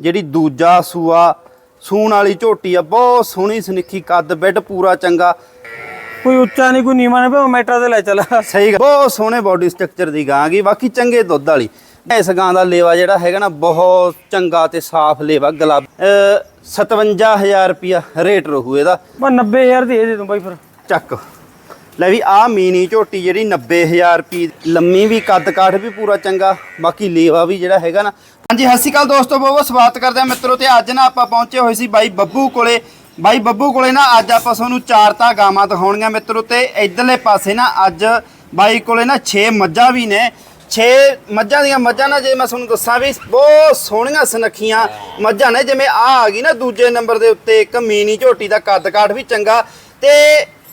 ਜਿਹੜੀ ਦੂਜਾ ਸੂਆ ਸੂਣ ਵਾਲੀ ਝੋਟੀ ਆ ਬਹੁਤ ਸੋਹਣੀ ਸੁਨੱਖੀ ਕੱਦ ਬੈੱਡ ਪੂਰਾ ਚੰਗਾ। ਕੋਈ ਉੱਚਾ ਨਹੀਂ ਕੋਈ ਨੀਵਾਂ ਨਹੀਂ ਭਾਵੇਂ ਮੈਟਰ ਤੇ ਲੈ ਚੱਲ। ਸਹੀ ਗੱਲ ਬਹੁਤ ਸੋਹਣੇ ਬਾਡੀ ਸਟਰਕਚਰ ਦੀ ਗਾਂ ਗੀ ਬਾਕੀ ਚੰਗੇ ਦੁੱਧ ਵਾਲੀ। ਇਸ ਗਾਂ ਦਾ ਲੇਵਾ ਜਿਹੜਾ ਹੈਗਾ ਨਾ ਬਹੁਤ ਚੰਗਾ ਤੇ ਸਾਫ਼ ਲੇਵਾ ਗੁਲਾਬ ਅਹ 57000 ਰੁਪਿਆ ਰੇਟ ਰਹੂ ਇਹਦਾ। ਬਸ 90000 ਦੀ ਦੇ ਦੂੰ ਬਾਈ ਫਿਰ। ਚੱਕ। ਲੈ ਵੀ ਆ ਮੀਨੀ ਝੋਟੀ ਜਿਹੜੀ 90000 ਰੁਪਏ ਲੰਮੀ ਵੀ ਕੱਦ ਕਾਠ ਵੀ ਪੂਰਾ ਚੰਗਾ, ਬਾਕੀ ਲੇਵਾ ਵੀ ਜਿਹੜਾ ਹੈਗਾ ਨਾ। ਹਾਂਜੀ, ਸਤਿ ਸ਼੍ਰੀ ਅਕਾਲ ਦੋਸਤੋ, ਬਹੁਤ ਬਹੁਤ ਸਵਾਗਤ ਕਰਦੇ ਆ ਮਿੱਤਰੋ ਤੇ ਅੱਜ ਨਾ ਆਪਾਂ ਪਹੁੰਚੇ ਹੋਏ ਸੀ ਬਾਈ ਬੱਬੂ ਕੋਲੇ। ਬਾਈ ਬੱਬੂ ਕੋਲੇ ਨਾ ਅੱਜ ਆਪਾਂ ਤੁਹਾਨੂੰ ਚਾਰ ਤਾਂ ਗਾਵਾਂ ਦਿਖਾਉਣੀਆਂ ਮਿੱਤਰੋ ਤੇ ਇਧਰਲੇ ਪਾਸੇ ਨਾ ਅੱਜ ਬਾਈ ਕੋਲੇ ਨਾ 6 ਮੱਝਾਂ ਵੀ ਨੇ। 6 ਮੱਝਾਂ ਦੀਆਂ ਮੱਝਾਂ ਨਾ ਜੇ ਮੈਂ ਤੁਹਾਨੂੰ ਦੱਸਾਂ ਵੀ ਬਹੁਤ ਸੋਹਣੀਆਂ ਸੁਨੱਖੀਆਂ ਮੱਝਾਂ ਨੇ, ਜਿਵੇਂ ਆ ਆ ਗਈ ਨਾ ਦੂਜੇ ਨੰਬਰ ਦੇ ਉੱਤੇ ਇੱਕ ਮੀਨੀ ਝੋਟੀ ਦਾ ਕੱਦ ਕਾਠ ਵੀ ਚੰਗਾ। ਤੇ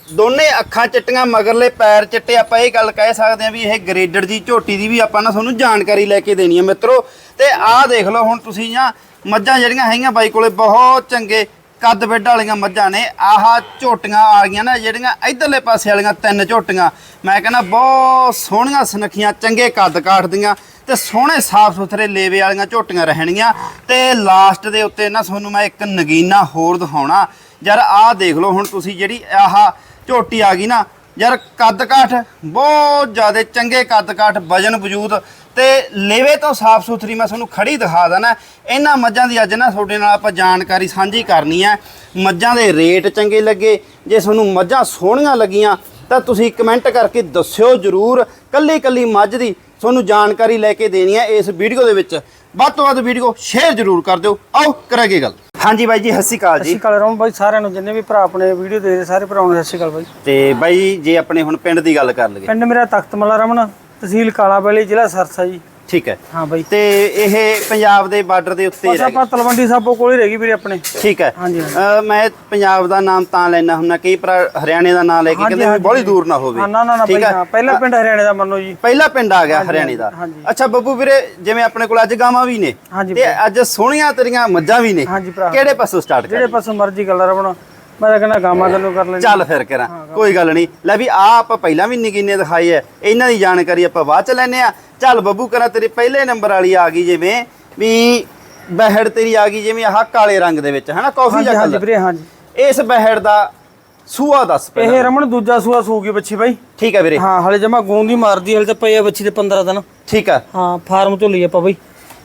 ਦੋਨੇ ਅੱਖਾਂ ਚਿੱਟੀਆਂ, ਮਗਰਲੇ ਪੈਰ ਚਿੱਟੇ, ਆਪਾਂ ਇਹ ਗੱਲ ਕਹਿ ਸਕਦੇ ਹਾਂ ਵੀ ਇਹ ਗ੍ਰੇਡਡ ਦੀ ਝੋਟੀ ਦੀ ਵੀ ਆਪਾਂ ਨਾ ਤੁਹਾਨੂੰ ਜਾਣਕਾਰੀ ਲੈ ਕੇ ਦੇਣੀ ਹੈ ਮਿੱਤਰੋ। ਤੇ ਆਹ ਦੇਖ ਲਓ ਹੁਣ ਤੁਸੀਂ ਜਾਂ ਮੱਝਾਂ ਜਿਹੜੀਆਂ ਹੈਗੀਆਂ ਬਾਈ ਕੋਲੇ ਬਹੁਤ ਚੰਗੇ ਕੱਦ ਬੈੱਡ ਵਾਲੀਆਂ ਮੱਝਾਂ ਨੇ। ਆਹ ਝੋਟੀਆਂ ਆ ਗਈਆਂ ਨਾ, ਜਿਹੜੀਆਂ ਇਧਰਲੇ ਪਾਸੇ ਵਾਲੀਆਂ ਤਿੰਨ ਝੋਟੀਆਂ। ਮੈਂ ਕਹਿੰਦਾ ਬਹੁਤ ਸੋਹਣੀਆਂ, ਸੁਨੱਖੀਆਂ, ਚੰਗੇ ਕੱਦ ਕਾਠ ਦੀਆਂ ਤੇ ਸੋਹਣੇ ਸਾਫ਼ ਸੁਥਰੇ ਲੇਵੇ ਵਾਲੀਆਂ ਝੋਟੀਆਂ ਰਹਿਣਗੀਆਂ। ਤੇ ਲਾਸਟ ਦੇ ਉੱਤੇ ਨਾ ਤੁਹਾਨੂੰ ਮੈਂ ਇੱਕ ਨਗੀਨਾ ਹੋਰ ਦਿਖਾਉਣਾ। ਯਾਰ ਆਹ ਦੇਖ ਲਓ ਹੁਣ ਤੁਸੀਂ ਜਿਹੜੀ ਆਹ ਝੋਟੀ ਆ ਗਈ ਨਾ, ਯਾਰ ਕੱਦ ਕਾਠ ਬਹੁਤ ਜ਼ਿਆਦਾ ਚੰਗੇ ਕੱਦ ਕਾਠ ਵਜਨ ਵਜੂਦ ਤੇ ਲੇਵੇ ਤੋਂ ਸਾਫ਼ ਸੁਥਰੀ ਮੈਂ ਤੁਹਾਨੂੰ ਖੜੀ ਦਿਖਾ ਦਣਾ ਇਹਨਾਂ ਮੱਝਾਂ ਦੀ ਅੱਜ ਨਾ ਤੁਹਾਡੇ ਨਾਲ ਆਪਾਂ ਜਾਣਕਾਰੀ ਸਾਂਝੀ ਕਰਨੀ ਹੈ। ਮੱਝਾਂ ਦੇ ਰੇਟ ਚੰਗੇ ਲੱਗੇ, ਜੇ ਤੁਹਾਨੂੰ ਮੱਝਾਂ ਸੋਹਣੀਆਂ ਲੱਗੀਆਂ, ਤਾਂ ਤੁਸੀਂ ਕਮੈਂਟ ਕਰਕੇ ਦੱਸਿਓ ਜਰੂਰ। ਕੱਲੀ ਕੱਲੀ ਮੱਝ ਦੀ ਤੁਹਾਨੂੰ ਜਾਣਕਾਰੀ ਲੈ ਕੇ ਦੇਣੀ ਹੈ ਇਸ ਵੀਡੀਓ ਦੇ ਵਿੱਚ। ਵੱਧ ਤੋਂ ਵੱਧ ਵੀਡੀਓ ਸ਼ੇਅਰ ਜਰੂਰ ਕਰ ਦਿਓ। ਆਓ ਕਰਾਂਗੇ ਗੱਲ। ਹਾਂਜੀ ਬਾਈ ਜੀ ਸਤਿ ਸ਼੍ਰੀ ਅਕਾਲ ਸਤਿ ਜੀ ਸ਼੍ਰੀ ਅਕਾਲ ਰਾਮ ਬਾਈ ਸਾਰਿਆਂ ਨੂੰ ਜਿੰਨੇ ਵੀ ਭਰਾ ਆਪਣੇ ਵੀਡੀਓ ਦੇਖਦੇ ਸਾਰੇ ਭਰਾਵਾਂ ਨੂੰ ਸਤਿ ਸ਼੍ਰੀ ਅਕਾਲ ਬਾਈ। ਤੇ ਬਾਈ ਜੇ ਆਪਣੇ ਹੁਣ ਪਿੰਡ ਦੀ ਗੱਲ ਕਰ ਲਈਏ। ਪਿੰਡ ਮੇਰਾ ਤਖਤ ਮਲਾ ਰਮਨ ਤਹਿਸੀਲ ਕਾਲਾਬੇਲੀ ਜ਼ਿਲ੍ਹਾ ਸਰਸਾ ਜੀ। ਠੀਕ ਹੈ। ਹਾਂ ਬਾਈ। ਤੇ ਇਹ ਪੰਜਾਬ ਦੇ ਬਾਰਡਰ ਦੇ ਉੱਤੇ ਬਸ ਰਹਿ ਆਪਾਂ ਤਲਵੰਡੀ ਸਾਬੋ ਕੋਲ ਹੀ ਰਹਿ ਗਈ ਵੀਰੇ ਆਪਣੇ। ਠੀਕ ਹੈ। ਹਾਂਜੀ, ਮੈਂ ਪੰਜਾਬ ਦਾ ਨਾਮ ਤਾਂ ਲੈਣਾ ਹੁੰਦਾ ਕਈ ਪਰ ਹਰਿਆਣੇ ਦਾ ਨਾਮ ਲੈ ਕੇ ਕਹਿੰਦੇ। ਬੜੀ ਦੂਰ ਨਾ ਹੋਵੇ। ਨਾ ਨਾ ਨਾ ਪਹਿਲਾ ਪਿੰਡ ਹਰਿਆਣੇ ਦਾ ਮੰਨੋ ਜੀ। ਪਹਿਲਾ ਪਿੰਡ ਆ ਗਿਆ ਹਰਿਆਣੇ ਦਾ। ਅੱਛਾ ਬੱਬੂ ਵੀਰੇ ਜਿਵੇਂ ਆਪਣੇ ਕੋਲ ਅੱਜ ਗਾਵਾਂ ਵੀ ਨੇ ਤੇ ਅੱਜ ਸੋਹਣੀਆਂ ਤੇਰੀਆਂ ਮੱਝਾਂ ਵੀ ਨੇ। ਕਿਹੜੇ ਪਾਸੋਂ ਸਟਾਰਟ ਜਿਹੜੇ ਕਰ ਪਾਸੋਂ ਮਰਜ਼ੀ ਗੱਲ ਰਮਨ ਮੈਂ ਤਾਂ ਕਹਿੰਦਾ ਗਾਵਾਂ ਤੈਨੂੰ ਕਰ ਲੈਣੀ ਚੱਲ ਫਿਰ ਕਰਾਂ ਕੋਈ ਗੱਲ ਨਹੀਂ। ਲੈ ਵੀ ਆ ਆਪਾਂ ਪਹਿਲਾਂ ਵੀ ਨਿਗਿਨੇ ਦਿਖਾਈ ਹੈ ਇਹਨਾਂ ਦੀ ਜਾਣਕਾਰੀ ਆਪਾਂ ਬਾਅਦ ਚ ਲੈਨੇ ਆ ਚੱਲ ਬੱਬੂ ਕਰਾਂ ਤੇਰੇ ਪਹਿਲੇ ਨੰਬਰ ਵਾਲੀ ਆ ਗਈ ਜਿਵੇਂ ਵੀ ਬਹਿੜ ਤੇਰੀ ਆ ਗਈ ਜਿਵੇਂ ਆਹ ਕਾਲੇ ਰੰਗ ਦੇ ਵਿੱਚ ਹਨਾ ਕਾਫੀ ਜਿਹਾ ਹਾਂਜੀ ਵੀਰੇ ਹਾਂਜੀ। ਇਸ ਬਹਿੜ ਦਾ ਸੂਆ ਦੱਸ ਪਹਿਲਾਂ। ਇਹ ਰਮਨ ਦੂਜਾ ਸੂਆ ਸੂਗੀ ਬੱਚੀ ਬਾਈ। ਠੀਕ ਹੈ ਵੀਰੇ। ਹਾਂ ਹਲੇ ਜਮਾ ਗੂੰਦੀ ਮਾਰਦੀ ਹਲੇ ਤਾਂ ਪਈ ਆ ਬੱਚੀ ਦੇ 15 ਦਿਨ। ਠੀਕ ਹੈ। ਹਾਂ ਫਾਰਮ ਤੋਂ ਲਈ ਆਪਾਂ ਬਾਈ।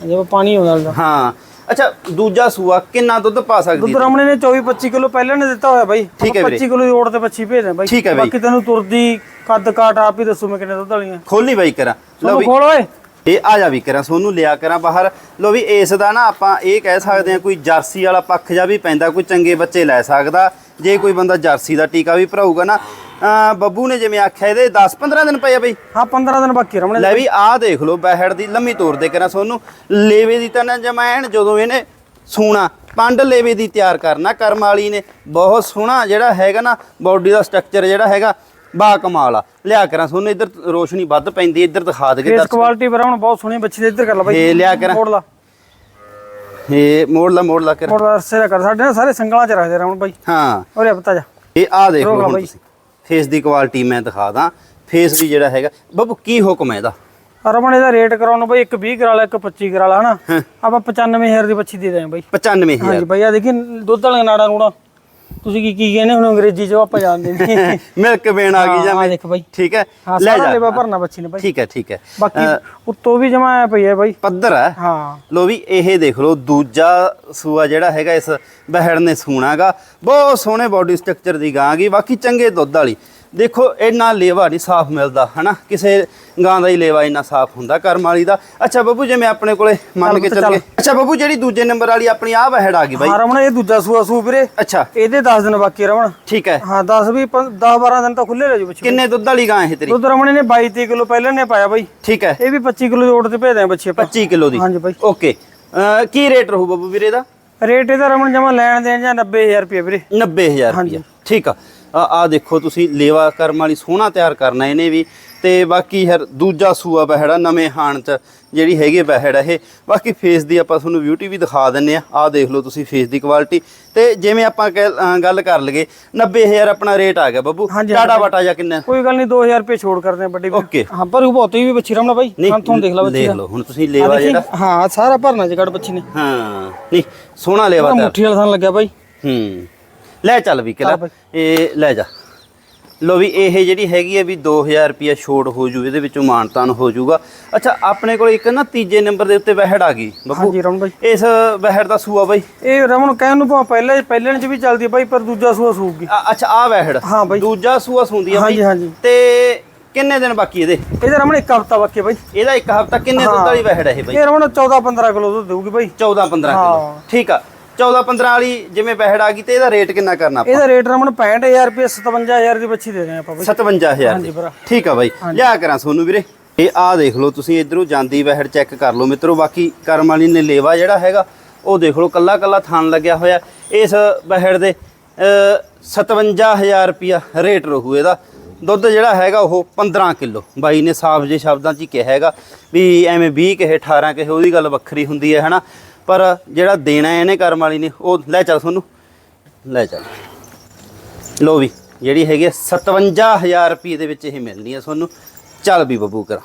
ਜਿਵੇਂ ਪਾਣੀ ਆਉਂਦਾ ਹਾਂ ਅੱਛਾ ਦੂਜਾ ਸੂਆ ਕਿੰਨਾ ਦੁੱਧ ਪਾ ਸਕਦੀ ਦੁੱਧ ਰਮਣੇ ਨੇ 24 25 ਕਿਲੋ ਪਹਿਲਾਂ ਨੇ ਦਿੱਤਾ ਹੋਇਆ ਬਾਈ। ਠੀਕ ਹੈ ਆਪਾਂ ਵੀਰੇ। 25 ਕਿਲੋ ਓੜ ਤੇ ਬੱਚੀ ਭੇਜ ਦੇ ਬਾਈ। ਬਾਕੀ ਤੈਨੂੰ ਤੁਰਦੀ ਕੱਦ ਕਾਟ ਆਪ ਹੀ ਦੱਸੂ ਮੈਂ ਕਿੰਨੇ ਦੁੱਧ ਵਾਲੀਆਂ। ਖੋਲੀ ਬਾਈ ਕਰਾਂ ਲਓ ਵੀ। ਖੋਲ ਓਏ। ਇਹ ਆ ਜਾ ਵੀ ਕਰਾਂ ਸੋਨੂੰ ਲਿਆ ਕਰਾਂ ਬਾਹਰ। ਲੋ ਵੀ ਇਸ ਦਾ ਨਾ ਆਪਾਂ ਇਹ ਕਹਿ ਸਕਦੇ ਹਾਂ ਕੋਈ ਜਰਸੀ ਵਾਲਾ ਪੱਖ ਜਾ ਵੀ ਪੈਂਦਾ ਕੋਈ ਚੰਗੇ ਬੱਚੇ ਲੈ ਸਕਦਾ। ਜੇ ਕੋਈ ਬੰਦਾ ਜਰਸੀ ਦਾ ਟੀਕਾ ਵੀ ਭਰਾਊਗਾ ਨਾ ਬੱਬੂ ਨੇ ਜਿਵੇਂ ਆਖਿਆ ਇਹਦੇ 10 15 ਦਿਨ ਪਏ ਆ ਬਈ। ਹਾਂ 15 ਦਿਨ ਬਾਕੀ ਰਮਣੇ ਲੈ ਵੀ ਆਹ ਦੇਖ ਲਓ ਬਹਿੜ ਦੀ ਲੰਮੀ ਤੋਰ ਦੇ ਕਰਾਂ ਸੋਨੂੰ। ਲੇਵੇ ਦੀ ਤਾਂ ਨਾ ਜਮੈਣ ਜਦੋਂ ਇਹਨੇ ਸੂਣਾ ਪੰਡ ਲੇਵੇ ਦੀ ਤਿਆਰ ਕਰਨਾ ਕਰਮ ਵਾਲੀ ਨੇ। ਬਹੁਤ ਸੋਹਣਾ ਜਿਹੜਾ ਹੈਗਾ ਨਾ ਬਾਡੀ ਦਾ ਸਟਰਕਚਰ ਜਿਹੜਾ ਹੈਗਾ ਬਾ ਕਮਾਲ ਆ। ਲਿਆ ਕਰਾਂ ਸੋਨੂੰ ਇੱਧਰ ਰੋਸ਼ਨੀ ਵੱਧ ਪੈਂਦੀ ਇੱਧਰ ਦਿਖਾ ਦੇਗੇ ਫੇਸ ਕੁਆਲਿਟੀ ਬਰਾਉਣ ਬਹੁਤ ਸੋਹਣੀ ਬੱਚੀ ਦੇ ਇੱਧਰ ਕਰ ਲਾ ਬਾਈ। ਇਹ ਲਿਆ ਕਰਾਂ। ਮੋੜ ਲਾ। ਇਹ ਮੋੜ ਲਾ ਮੋੜ ਲਾ ਕਰ। ਮੋੜ ਲਾ ਦਾ ਕਰ। ਸਾਡੇ ਸਾਰੇ ਸੰਗਲਾਂ ਚ ਰੱਖਦੇ ਰਮਣ ਬਾਈ। ਹਾਂ। ਔਰੇ ਪਤਾ ਜਾ। ਇਹ ਆ ਦੇਖ ਲਓ ਹੁਣ। ਤੁਸੀਂ। ਫੇਸ ਦੀ ਕੁਆਲਿਟੀ ਮੈਂ ਦਿਖਾ ਦਾਂ। ਫੇਸ ਵੀ ਜਿਹੜਾ ਹੈਗਾ ਬੱਬੂ ਕੀ ਹੁਕਮ ਹੈ ਇਹਦਾ? ਰਮਣ ਇਹਦਾ ਰੇਟ ਕਰਾਉਣ ਨੂੰ ਬਾਈ ਇੱਕ 20 ਕਰਾ ਲਾ ਇੱਕ 25 ਕਰਾ ਲਾ ਹਨਾ? ਆਪਾਂ 95000 ਦੀ ਬੱਚੀ ਦੇ ਦਾਂ ਬਾਈ। 95000 ਹਾਂਜੀ ਬਾਈ ਆ ਦੇਖੀ ਦੁੱਧ ਵਾਲੀਆਂ ਨਾੜਾਂ ਨੂੜਾਂ। ਤੁਸੀਂ ਕੀ ਕੀ ਕਹਿੰਦੇ ਹੁਣ ਅੰਗਰੇਜ਼ੀ ਚ ਉਹ ਆਪਾਂ ਜਾਣਦੇ ਨਹੀਂ। ਮਿਲਕ ਵੇਣ ਆ ਗਈ ਜਾਂ। ਆਹ ਦੇਖ ਬਾਈ। ਠੀਕ ਹੈ। ਲੈ ਜਾ। ਲੇਵਾ ਭਰਨਾ ਬੱਚੀ ਨੇ ਬਾਈ। ਠੀਕ ਹੈ ਠੀਕ ਹੈ। ਬਾਕੀ ਉੱਤੋਂ ਵੀ ਜਮਾ ਆਇਆ ਪਈ ਹੈ ਬਾਈ। ਪੱਧਰ ਹੈ। ਹਾਂ। ਲੋ ਵੀ ਇਹ ਦੇਖ ਲਓ ਦੂਜਾ ਸੂਆ ਜਿਹੜਾ ਹੈਗਾ ਇਸ ਬਹਿੜ ਨੇ ਸੂਣਾਗਾ ਬਹੁਤ ਸੋਹਣੇ ਬਾਡੀ ਸਟਰਕਚਰ ਦੀ ਗਾਂ ਗੀ ਬਾਕੀ ਚੰਗੇ ਦੁੱਧ ਵਾਲੀ। ਦੇਖੋ ਇੰਨਾ ਲੇਵਾ ਨਹੀਂ ਸਾਫ਼ ਮਿਲਦਾ ਹਨਾ? ਕਿਸੇ ਗਾਂ ਦਾ ਹੀ ਲੇਵਾ ਇੰਨਾ ਸਾਫ਼ ਹੁੰਦਾ ਕਰਮ ਵਾਲੀ ਦਾ। ਅੱਛਾ ਬੱਬੂ ਜਿਵੇਂ ਆਪਣੇ ਕੋਲੇ ਮੰਨ ਕੇ ਚੱਲ ਗਏ ਅੱਛਾ ਬੱਬੂ ਜਿਹੜੀ ਦੂਜੇ ਨੰਬਰ ਵਾਲੀ ਆਪਣੀ ਆ ਬਹਿੜ ਆ ਗਈ ਬਾਈ। ਹਾਂ ਰਮਣ ਇਹ ਦੂਜਾ ਸੂਆ ਸੂ ਵੀਰੇ। ਅੱਛਾ। ਇਹਦੇ 10 ਦਿਨ ਬਾਕੀ ਰਮਣ ਠੀਕ ਹੈ। ਹਾਂ 10 ਵੀ 10 12 ਦਿਨ ਤਾਂ ਖੁੱਲੇ ਰਹਿ ਜੂ ਬੱਚੀ। ਕਿੰਨੇ ਦੁੱਧ ਵਾਲੀ ਗਾਂ ਇਹ ਤੇਰੀ? ਦੁੱਧ ਰਮਣੇ ਨੇ 22 30 ਕਿਲੋ ਪਹਿਲਾਂ ਨੇ ਪਾਇਆ ਬਾਈ। ਠੀਕ ਹੈ। ਇਹ ਵੀ 25 ਕਿਲੋ ਓੜ ਤੇ ਭੇਜਦੇ ਆ ਬੱਚੀ ਆਪਾਂ। 25 ਕਿਲੋ ਦੀ। ਹਾਂਜੀ ਬਾਈ। ਓਕੇ। ਕੀ ਰੇਟ ਰਹੂ ਬੱਬੂ ਵੀਰੇ ਦਾ? ਰੇਟ ਇਹਦਾ ਰਮਣ ਜਮਾ ਲੈਣ ਦੇਣ ਜਾਂ 90000 ਰੁਪਏ ਵੀਰੇ। 90000 ਰੁਪਏ ਠੀਕ ਆ। ਆ ਆ ਦੇਖੋ ਤੁਸੀਂ ਲੇਵਾ ਕਰਮ ਵਾਲੀ ਸੋਹਣਾ ਤਿਆਰ ਕਰਨਾ ਇਹਨੇ ਵੀ। ਤੇ ਬਾਕੀ ਹਰ ਦੂਜਾ ਸੂਆ ਬਹਿੜਾ ਨਵੇਂ ਹਾਣ ਚ ਜਿਹੜੀ ਹੈਗੀ ਬਹਿੜ ਇਹ। ਬਾਕੀ ਫੇਸ ਦੀ ਆਪਾਂ ਤੁਹਾਨੂੰ ਬਿਊਟੀ ਵੀ ਦਿਖਾ ਦਿੰਨੇ ਆ। ਆ ਦੇਖ ਲਓ ਤੁਸੀਂ ਫੇਸ ਦੀ ਕੁਆਲਿਟੀ ਤੇ ਜਿਵੇਂ ਆਪਾਂ ਗੱਲ ਕਰ ਲਈਏ 90000 ਆਪਣਾ ਰੇਟ ਆ ਗਿਆ ਬੱਬੂ। ਟਾਟਾ ਵਾਟਾ ਜਾਂ ਕਿੰਨਾ? ਕੋਈ ਗੱਲ ਨਹੀਂ 2000 ਰੁਪਏ ਛੋੜ ਕਰਦੇ ਆ ਵੱਡੀ। ਓਕੇ ਹਾਂ ਪਰ ਉਹ ਬਹੁਤ ਹੀ ਵੀ ਬੱਚੀ ਰਮਣਾ ਬਾਈ। ਤੁਹਾਨੂੰ ਦੇਖ ਲਾ ਬੱਚੀ ਦੇਖ ਲਓ ਹੁਣ ਤੁਸੀਂ ਲੇਵਾ ਜਿਹੜਾ ਹਾਂ ਸਾਰਾ ਭਰਨਾ ਜਗੜ ਬੱਚੀ ਨੇ। ਹਾਂ ਨਹੀਂ ਸੋਹਣਾ ਲੇਵਾ ਤਿਆਰ। ਮੁੱਠੀ ਵਾਲਾ ਥਾਂ ਲੱਗਿਆ ਬਾਈ। ਹੂੰ। ਲੈ ਚੱਲ ਵੀ ਕਿਲਾ। ਇਹ ਲੈ ਜਾ। ਲੋ ਵੀ ਇਹ ਜਿਹੜੀ ਹੈਗੀ ਹੈ ਵੀ 2000 ਰੁਪਿਆ ਛੋਟ ਹੋ ਜੂ ਇਹਦੇ ਵਿੱਚੋਂ ਮਾਨਤਾਨ ਹੋ ਜਾਊਗਾ ਅੱਛਾ ਆਪਣੇ ਕੋਲ ਇੱਕ ਨਾ ਤੀਜੇ ਨੰਬਰ ਦੇ ਉੱਤੇ ਵਹਿੜ ਆ ਗਈ ਬੱਬੂ। ਹਾਂਜੀ ਰਮਣ ਬਾਈ। ਇਸ ਵਹਿੜ ਦਾ ਸੂਆ ਬਾਈ। ਇਹ ਰਮਣ ਕਹਿਣ ਨੂੰ ਭਾਵੇਂ ਪਹਿਲੇ ਪਹਿਲੇ ਚ ਵੀ ਚੱਲਦੀ ਆ ਬਾਈ ਪਰ ਦੂਜਾ ਸੂਆ ਸੂਗੀ ਅੱਛਾ ਆ ਵਹਿੜ। ਹਾਂ ਬਾਈ। ਦੂਜਾ ਸੂਆ ਸੁੰਦੀ ਆ ਬਾਈ। ਹਾਂਜੀ ਹਾਂਜੀ। ਤੇ ਕਿੰਨੇ ਦਿਨ ਬਾਕੀ ਇਹਦੇ? ਇਹਦੇ ਰਮਣ ਇੱਕ ਹਫਤਾ ਬਾਕੀ ਬਾਈ। ਇਹਦਾ ਇੱਕ ਹਫਤਾ ਕਿੰਨੇ ਦੁੱਧ ਵਾਲੀ ਵਹਿੜ ਹੈ ਇਹ ਬਾਈ? ਇਹ ਰਮਣ 14 15 ਕਿਲੋ ਦੁੱਧ ਦੇਊਗੀ ਬਾਈ। 14 15 ਕਿਲੋ। ਹਾਂ। ਠੀਕ ਆ। 14 15 ਵਾਲੀ ਜਿਵੇਂ ਵਹਿੜ ਆ ਗਈ ਤੇ ਇਹਦਾ ਰੇਟ ਕਿੰਨਾ ਕਰਨਾ ਆਪਾਂ? ਇਹਦਾ ਰੇਟ ਰਮਣ 65000 ਰੁਪਏ 57000 ਦੀ ਬੱਚੀ ਦੇ ਦੇਣੀ ਆਪਾਂ ਬਾਈ। 57000 ਹਾਂਜੀ ਦੀ। ਭਰਾ। ਠੀਕ ਆ ਬਾਈ। ਲਿਆ ਕਰਾਂ ਸੋਨੂੰ ਵੀਰੇ। ਇਹ ਆ ਦੇਖ ਲਓ ਤੁਸੀਂ ਇਧਰੋਂ ਜਾਂਦੀ ਵਹਿੜ ਚੈੱਕ ਕਰ ਲਓ ਮਿੱਤਰੋ। ਬਾਕੀ ਕਰਮ ਵਾਲੀ ਨੇ ਲੇਵਾ ਜਿਹੜਾ ਹੈਗਾ ਉਹ ਦੇਖ ਲਓ ਕੱਲਾ ਕੱਲਾ ਥਾਨ ਲੱਗਿਆ ਹੋਇਆ। ਇਸ ਵਹਿੜ ਦੇ ਅ, 57000 ਰੁਪਿਆ ਰੇਟ ਰਹੂ ਇਹਦਾ। ਦੁੱਧ ਜਿਹੜਾ ਹੈਗਾ ਉਹ 15 ਕਿਲੋ। ਬਾਈ ਨੇ ਸਾਫ਼ ਜੇ ਸ਼ਬਦਾਂ 'ਚ ਹੀ ਕਿਹਾ ਹੈਗਾ ਵੀ ਐਵੇਂ 20 ਕਹੇ 18 ਕਹੇ ਉਹਦੀ ਗੱਲ ਵੱਖਰੀ ਹੁੰਦੀ ਹੈ ਹਨਾ? ਪਰ ਜਿਹੜਾ ਦੇਣਾ ਇਹਨੇ ਕਰਮ ਵਾਲੀ ਨੇ, ਉਹ ਲੈ ਚੱਲ ਤੁਹਾਨੂੰ ਲੈ ਚੱਲ। ਲੋ ਵੀ, ਜਿਹੜੀ ਹੈਗੀ ਹੈ 57000 ਰੁਪਏ ਦੇ ਵਿੱਚ ਇਹ ਮਿਲਣੀ ਹੈ ਤੁਹਾਨੂੰ ਚੱਲ ਵੀ ਬੱਬੂ ਕਰਾ।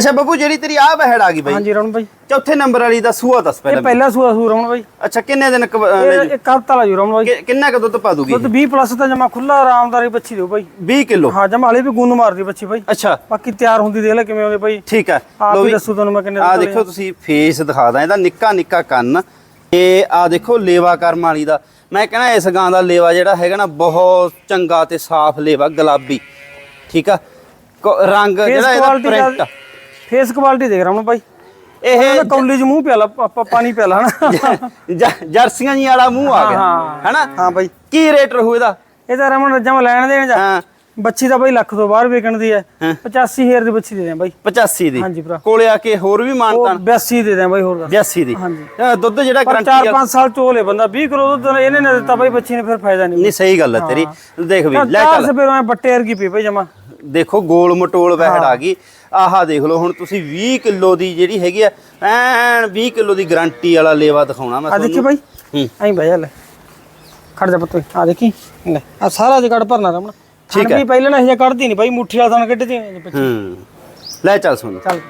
ਅੱਛਾ ਬੱਬੂ ਜਿਹੜੀ ਤੇਰੀ ਆ ਵਹਿੜ ਆ ਗਈ ਬਾਈ। ਹਾਂਜੀ ਰਮਣ ਬਾਈ ਚੌਥੇ ਨੰਬਰ ਵਾਲੀ ਦਾ ਸੂਆ ਦੱਸ ਇਹ ਪਹਿਲਾਂ ਪਹਿਲਾ ਸੂਆ ਸੂ ਰਮਣ ਬਾਈ ਅੱਛਾ ਕਿੰਨੇ ਦਿਨ ਕ- ਅਹ, ਇਹ ਲਾ ਜੂ? ਰਮਣ ਬਾਈ ਕਿ- ਕਿੰਨਾ ਕ ਦੁੱਧ ਪਾ ਦੂਗੀ? ਦੁੱਧ 20 ਪਲੱਸ ਤਾਂ ਜਮਾ ਖੁੱਲਾ ਆਰਾਮਦਾਰੀ ਬੱਚੀ ਦਿਓ ਬਾਈ 20 ਕਿਲੋ? ਹਾਂ ਜਮਾ ਹਲੇ ਵੀ ਗੁੰਨ ਮਾਰਦੀ ਬੱਚੀ ਬਾਈ ਅੱਛਾ। ਬਾਕੀ ਤਿਆਰ ਹੁੰਦੀ ਦੇਖ ਲੈ ਕਿਵੇਂ ਆਉਂਦੇ ਬਾਈ ਠੀਕ ਹੈ ਆਪ ਲਓ ਹੀ ਵੀ ਦੱਸੂ ਤੁਹਾਨੂੰ ਮੈਂ ਕਿੰਨੇ ਆ ਦੁੱਧ ਦੇਖੋ ਤੁਸੀਂ ਫੇਸ ਦਿਖਾਦਾ ਇਹਦਾ ਨਿੱਕਾ ਨਿੱਕਾ ਕੰਨ। ਤੇ ਆ ਦੇਖੋ ਲੇਵਾ ਕਰਮ ਵਾਲੀ ਦਾ। ਮੈਂ ਕਹਿੰਦਾ ਇਸ ਗਾਂ ਦਾ ਲੇਵਾ ਜਿਹੜਾ ਹੈਗਾ ਨਾ ਬਹੁਤ ਚੰਗਾ ਤੇ ਸਾਫ਼ ਲੇਵਾ ਗੁਲਾਬੀ। ਠੀਕ ਆ? ਕੋ- ਰੰਗ ਜਿਹੜਾ ਇਹਦਾ ਕੁਆਲਿਟੀ ਪ੍ਰਿੰਟ ਫੇਸ ਕੁਆਲਿਟੀ ਦੇਖ ਰਮਣ ਬਾਈ। ਇਹ ਇਹ ਕੌਲੀ ਚ ਮੂੰਹ ਪਿਆਲਾ ਆਪਾਂ ਪਾਣੀ ਪਿਆਲਾ ਹਨਾ। ਜਰਸੀਆਂ ਜੀ ਵਾਲਾ ਮੂੰਹ ਆ ਗਿਆ। ਹੈਨਾ? ਹਾਂ ਬਾਈ। ਕੀ ਰੇਟ ਰਹੂ ਇਹਦਾ? ਇਹਦਾ ਰਮਣ ਜਮਾ ਲੈਣ ਦੇਣ ਜਾ। ਹਾਂ। ਬੱਚੀ ਦਾ ਬਾਈ ਲੱਖ ਤੋਂ ਬਾਹਰ ਵਿਕਣ ਦੀ ਹੈ? ਹਾਂ। 85000 ਦੀ ਬੱਚੀ ਦੇ ਦਿਆਂ ਬਾਈ। 85 ਦੀ? ਹਾਂਜੀ ਭਰਾ। ਕੋਲੇ ਆ ਕੇ ਹੋਰ ਵੀ ਉਹ ਮਾਨਤਾਨ 82 ਦੇ ਦਿਆਂ ਬਾਈ ਹੋਰ ਦਾ। 82 ਦੀ? ਹਾਂਜੀ। ਦੁੱਧ ਜਿਹੜਾ ਗਰੰਟੀ 4-5 ਸਾਲ ਚੋਲੇ ਬੰਦਾ 20 ਕਿਲੋ ਦੁੱਧ ਇਹਨੇ ਨੇ ਦਿੱਤਾ ਬਾਈ ਬੱਚੀ ਨੇ ਫਿਰ ਫਾਇਦਾ ਨਹੀਂ। ਨਹੀਂ ਸਹੀ ਗੱਲ ਹੈ ਤੇਰੀ। ਦੇਖ ਵੀ ਲੈ ਚਾਰ ਚੱਲ। ਸਪੇਰੋਂ ਐ ਬੱਟੇ ਵਰਗੀ ਪਈ ਬਾਈ ਜਮਾ। ਦੇਖੋ ਗੋਲ ਮਟੋਲ ਵਹਿੜ ਆ ਗਈ। ਆਹਾ ਦੇਖ ਲਓ ਹੁਣ ਤੁਸੀਂ 20 ਕਿਲੋ ਦੀ ਜਿਹੜੀ ਹੈਗੀ ਆ ਐਨ 20 ਕਿਲੋ ਦੀ ਗਾਰੰਟੀ ਵਾਲਾ ਲੇਵਾ ਦਿਖਾਉਣਾ ਮੈਂ ਆ ਦੇਖੀ ਬਾਈ। ਹੂੰ। ਐਂ ਜਾ ਲੈ। ਖੜ ਜਾ ਪੁੱਤ ਆ ਦੇਖੀ। ਲੈ ਆ ਸਾਰਾ ਜਗੜ ਭਰਨਾ ਰਮਣਾ ਠੀਕ ਹੈ। ਪਹਿਲਾਂ ਨਾ ਇਹ ਕੱਢਦੀ ਨਹੀਂ ਬਾਈ ਮੁੱਠੀ ਵਾਲਾ ਥਣ ਕੱਢਦੀ ਹੂੰ। ਲੈ ਚੱਲ ਸੁਣ। ਚੱਲ।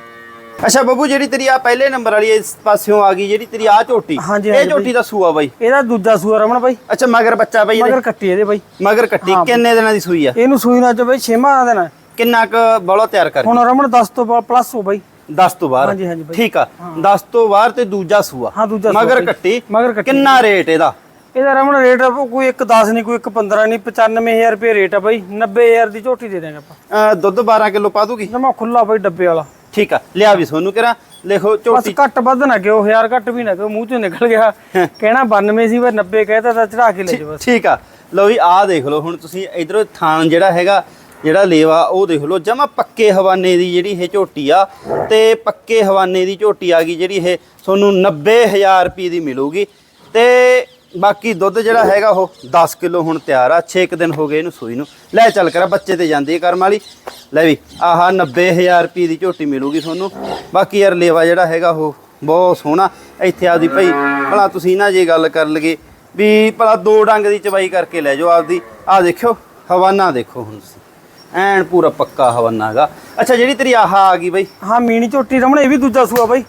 ਅੱਛਾ ਬੱਬੂ ਜਿਹੜੀ ਤੇਰੀ ਆ ਪਹਿਲੇ ਨੰਬਰ ਵਾਲੀ ਇਸ ਪਾਸਿਓਂ ਆ ਗਈ ਜਿਹੜੀ ਤੇਰੀ ਆ ਝੋਟੀ ਇਹ ਝੋਟੀ ਦਾ ਸੂਆ ਬਾਈ? ਇਹਦਾ ਦੂਜਾ ਸੂਆ ਰਮਣ ਬਾਈ। ਅੱਛਾ ਮਗਰ ਬੱਚਾ ਬਾਈ ਮਗਰ ਕੱਟੀ ਇਹਦੇ ਬਾਈ। ਮਗਰ ਕੱਟੀ ਕਿੰਨੇ ਦਿਨਾਂ ਦੀ ਸੂਈ ਆ? ਇਹਨੂੰ ਸੂਈ ਨਾਲ ਚ ਬਾਈ ਛੇਵਾਂ ਦੇਣਾ ਕਿੰਨਾ ਕ ਬੋਲਾ ਤਿਆਰ ਕਰ ਹੁਣ ਰਮਣ 10 ਤੋਂ ਪਲੱਸ ਹੋ ਬਾਈ। 10 ਤੋਂ ਬਾਅਦ? ਹਾਂਜੀ, ਹਾਂਜੀ। ਠੀਕ ਆ। 10 ਤੋਂ ਬਾਅਦ ਤੇ ਦੂਜਾ ਸੂਆ। ਮਗਰ ਕੱਟੀ। ਕਿੰਨਾ ਰੇਟ ਇਹਦਾ? ਇਹਦਾ ਰਮਣ ਰੇਟ ਕੋਈ ਇੱਕ 10 ਨਹੀਂ ਕੋਈ ਇੱਕ 15 ਨਹੀਂ 95000 ਰੁਪਏ ਰੇਟ ਆ ਬਾਈ। 90000 ਦੀ ਝੋਟੀ ਦੇ ਦਾਂਗੇ ਆਪਾਂ। ਅਹ ਦੁੱਧ 12 ਕਿਲੋ ਪਾ ਦੂਗੀ? ਜਮਾ ਖੁੱਲਾ ਬਾਈ ਡੱਬੇ ਵਾਲਾ। ਠੀਕ ਆ ਲਿਆ ਵੀ ਸੋਨੂੰ ਕਰਾਂ ਲਿਖੋ ਬਸ ਝੋਟੀ ਘੱਟ ਵੱਧ ਨਾ ਕਿਉ ਹਜ਼ਾਰ ਘੱਟ ਵੀ ਨਾ ਕਿਉ ਮੂੰਹ ਚੋਂ ਨਿਕਲ ਗਿਆ। ਕਹਿਣਾ 92 ਸੀ ਪਰ 90 ਕਹਿਤਾ ਤਾਂ ਚੜਾ ਕੇ ਲੈ ਜਾ ਬਸ। ਠੀਕ ਆ। ਲਓ ਵੀ ਆਹ ਦੇਖ ਲਓ ਹੁਣ ਤੁਸੀਂ ਇਧਰੋਂ ਥਾਨ ਜਿਹੜਾ ਹੈਗਾ ਜਿਹੜਾ ਲੇਵਾ ਉਹ ਦੇਖ ਲਓ ਜਮਾ ਪੱਕੇ ਹਵਾਨੇ ਦੀ ਜਿਹੜੀ ਇਹ ਝੋਟੀ ਆ ਤੇ ਪੱਕੇ ਹਵਾਨੇ ਦੀ ਝੋਟੀ ਆ ਗਈ ਜਿਹੜੀ ਇਹ ਤੁਹਾਨੂੰ 90000 ਰੁਪਏ ਦੀ ਮਿਲੂਗੀ। ਤੇ ਬਾਕੀ ਦੁੱਧ ਜਿਹੜਾ ਹੈਗਾ ਉਹ 10 ਕਿਲੋ ਹੁਣ ਤਿਆਰ ਆ 6 ਦਿਨ ਹੋ ਗਏ ਇਹਨੂੰ ਸੂਈ ਨੂੰ। ਲੈ ਚੱਲ ਕਰਾ ਬੱਚੇ ਤੇ ਜਾਂਦੀ ਹੈ ਕਰਮ ਵਾਲੀ। ਲੈ ਵੀ ਆਹਾ 90000 ਰੁਪਏ ਦੀ ਝੋਟੀ ਮਿਲੂਗੀ ਤੁਹਾਨੂੰ। ਬਾਕੀ ਯਾਰ ਲੇਵਾ ਜਿਹੜਾ ਹੈਗਾ ਉਹ ਬਹੁਤ ਸੋਹਣਾ। ਇੱਥੇ ਆਪਦੀ ਭਾਈ ਭਲਾ ਤੁਸੀਂ ਨਾ ਜੇ ਗੱਲ ਕਰ ਲਗੇ ਵੀ ਭਲਾ ਦੋ ਡੰਗ ਦੀ ਚਬਾਈ ਕਰਕੇ ਲੈ ਜਾਓ ਆਪਦੀ। ਆ ਦੇਖਿਓ ਹਵਾਨਾ ਦੇਖੋ ਹੁਣ ਤੁਸੀਂ। ਐਨ ਪੂਰਾ ਪੱਕਾ ਹਵਾਨਾ ਹੈਗਾ। ਅੱਛਾ ਜਿਹੜੀ ਤੇਰੀ ਆਹ ਆ ਗਈ ਬਈ। ਹਾਂ ਮੀਣੀ ਝੋਟੀ ਰਮਣ ਇਹ ਵੀ ਦੂਜਾ ਸੂਆ ਬਾਈ।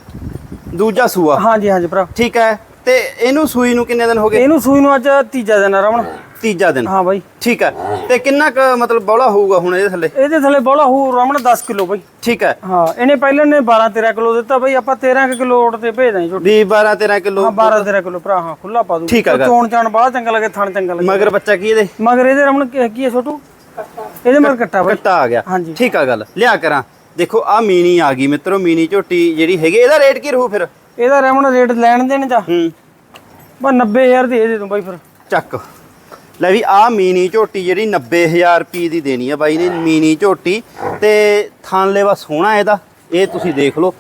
ਦੂਜਾ ਸੂਆ? ਹਾਂਜੀ ਹਾਂਜੀ ਭਰਾ। ਠੀਕ ਹੈ। ਤੇ ਇਹਨੂੰ ਸੂਈ ਨੂੰ ਕਿੰਨੇ ਦਿਨ ਹੋ ਗਏ? ਇਹਨੂੰ ਸੂਈ ਨੂੰ ਅੱਜ ਤੀਜਾ ਦਿਨ ਆ ਰਮਣ ਤੀਜਾ ਦਿਨ। ਹਾਂ ਬਾਈ। ਠੀਕ ਹੈ ਤੇ ਕਿੰਨਾ ਕੁ ਮਤਲਬ ਬੌਲਾ ਹੋਊਗਾ ਹੁਣ ਇਹਦੇ ਥੱਲੇ? ਇਹਦੇ ਥੱਲੇ ਬੋਲਾ ਹੋ ਰਮਣ 10 ਕਿਲੋ ਬਾਈ। ਠੀਕ ਹੈ ਹਾਂ ਇਹਨੇ ਪਹਿਲਾਂ ਨੇ 12 13 ਕਿਲੋ ਦਿੱਤਾ ਬਾਈ। ਆਪਾਂ 13 ਕਿਲੋ ਓਟ ਤੇ ਭੇਜ ਦਾਂ ਝੋਟੀ ਵੀ 12 13 ਕਿਲੋ। ਹਾਂ 12 13 ਕਿਲੋ ਭਰਾ ਹਾਂ ਖੁੱਲਾ ਪਾ ਦੂ ਠੀਕ ਗਾ। ਚੋਣ ਚਾਣ ਬੜਾ ਚੰਗਾ ਲੱਗੇ ਥਣ ਚੰਗਾ ਲੱਗੇ। ਮਗਰ ਬੱਚਾ ਕੀ ਇਹਦੇ? ਮਗਰ ਇਹਦੇ ਰਮਣ ਕੀ ਕੀ ਹੈ ਛੋਟੂ? ਇਹਦੇ ਮਗਰ ਕੱਟਾ ਬਾਈ। ਕੱਟਾ ਆ ਗਿਆ। ਹਾਂਜੀ। ਠੀਕ ਆ ਗੱਲ। ਲਿਆ ਕਰਾਂ। ਦੇਖੋ ਆ ਮੀਨੀ ਆ ਗਈ ਮਿੱਤਰੋ ਮੀਨੀ ਝੋਟੀ ਜਿਹੜੀ ਹੈਗੀ ਇਹਦਾ ਰੇਟ ਕੀ ਰਹੂ ਫਿਰ? ਇਹਦਾ ਰਮਣ ਰੇਟ ਲੈਣ ਦੇਣ ਜਾ। ਹੂੰ। ਬਸ 90000 ਦੀ ਇਹ ਦੇ ਦੂੰ ਬਾਈ ਫਿਰ। ਚੱਕ। ਲੈ ਵੀ ਆ ਮੀਨੀ ਝੋਟੀ ਜਿਹੜੀ 90000 ਰੁਪਏ ਦੀ ਦੇਣੀ ਆ ਬਾਈ ਨੇ ਮੀਨੀ ਝੋਟੀ। ਤੇ ਥਣ ਲੈਵਾ ਸੋਹਣਾ ਇਹਦਾ। ਇਹ ਤੁਸੀਂ ਦੇਖ ਲਓ।